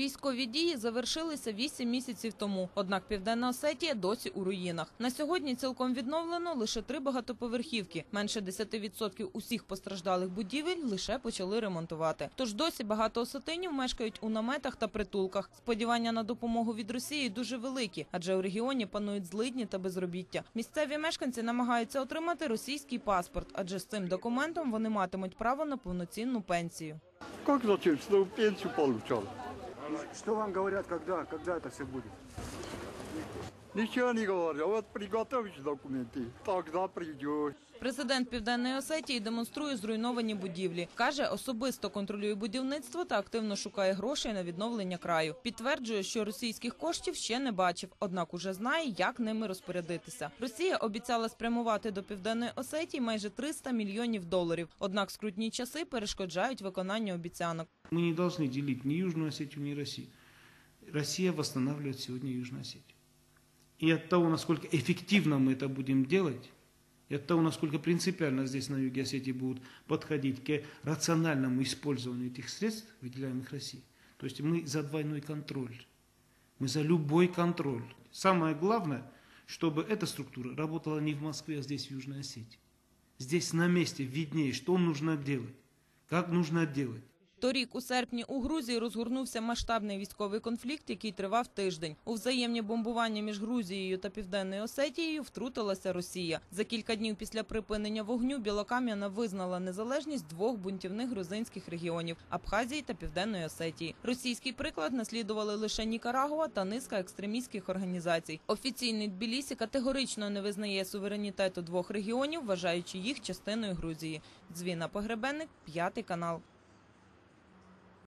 Військові дії завершилися 8 місяців тому. Однак Південна Осетія досі у руїнах. На сьогодні цілком відновлено лише три багатоповерхівки. Менше 10% усіх постраждалих будівель лише почали ремонтувати. Тож досі багато осетинів мешкають у наметах та притулках. Сподівання на допомогу від Росії дуже великі, адже у регіоні панують злидні та безробіття. Місцеві мешканці намагаються отримати російський паспорт, адже з цим документом вони матимуть право на повноцінну пенсію. Как зачем? Что пенсию получал? Что вам говорят, когда, когда это все будет? Ничего не говорят. Вот приготовишь документы, тогда придешь. Президент Південної Осетії демонструє зруйновані будівлі. Каже, особисто контролює будівництво та активно шукає грошей на відновлення краю. Підтверджує, що російських коштів ще не бачив, однак уже знає, як ними розпорядитися. Росія обіцяла спрямувати до Південної Осетії майже 300 мільйонів доларів. Однак скрутні часи перешкоджають виконанню обіцянок. Мы не должны делить ни Южную Осетию, ни Россию. Россия восстанавливает сегодня Южную Осетию. И от того, насколько эффективно мы это будем делать, и от того, насколько принципиально здесь на юге Осетии будут подходить к рациональному использованию этих средств, выделяемых России, то есть мы за двойной контроль. Мы за любой контроль. Самое главное, чтобы эта структура работала не в Москве, а здесь, в Южной Осетии. Здесь на месте виднее, что нужно делать, как нужно делать. Торік у серпні у Грузії розгорнувся масштабний військовий конфлікт, який тривав тиждень. У взаємні бомбування між Грузією та Південною Осетією втрутилася Росія. За кілька днів після припинення вогню Білокам'яна визнала незалежність двох бунтівних грузинських регіонів Абхазії та Південної Осетії. Російський приклад наслідували лише Нікарагуа та низка екстремістських організацій. Офіційний Тбілісі категорично не визнає суверенітету двох регіонів, вважаючи їх частиною Грузії. Дзвіна Погребенник, п'ятий канал.